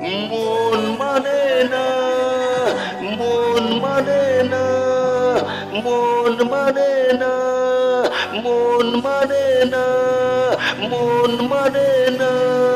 মন মানে না, মন মানে না, মন মানে না, মন মানে না, মন মানে না।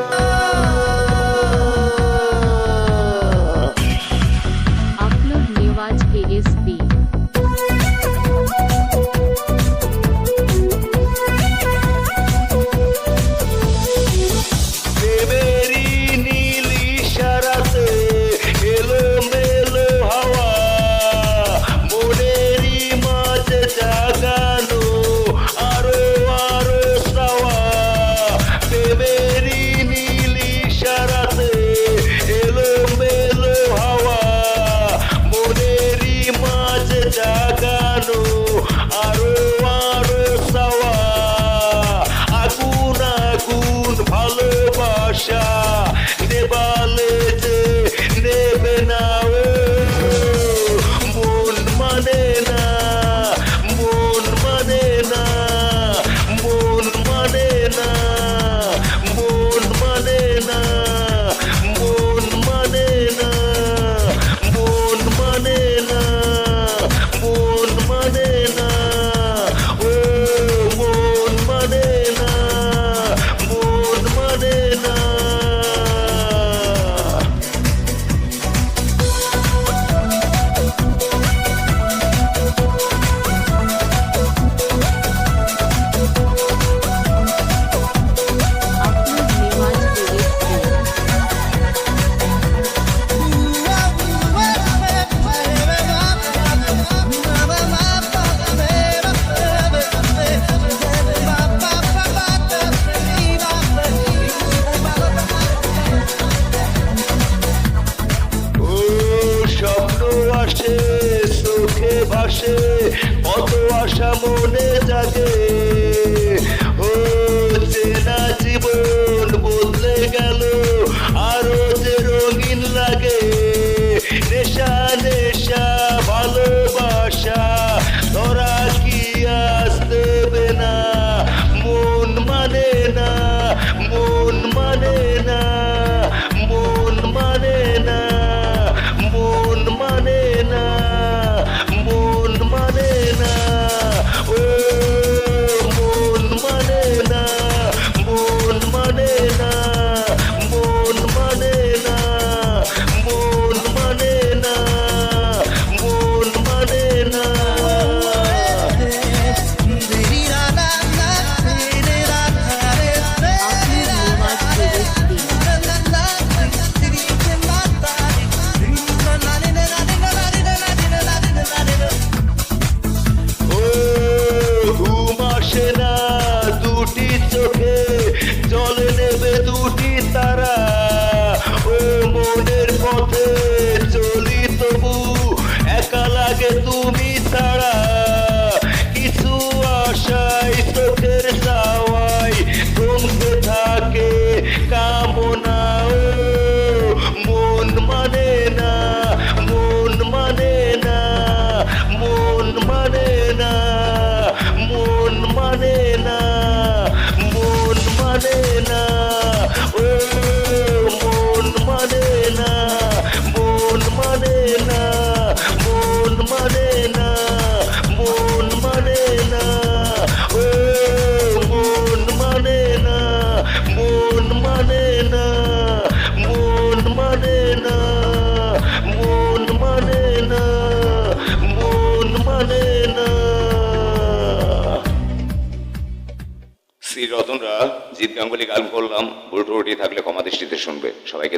আসে কত আশা মনে জাগে। জল নেবে দুটি তারা। ও মনের পথে চলি তবু, একা লাগে তুমি তারা কিছু আশাই চোখের সাওয়াই কমতে থাকে কামনা। মন মানে না, মন মানে না, মন মানে না, মন মানে না। ना শ্রী রতনরা জিৎ গাঙ্গুলি গান করলাম ভুল থাকলে ক্ষমা দৃষ্টিতে শুনবে সবাইকে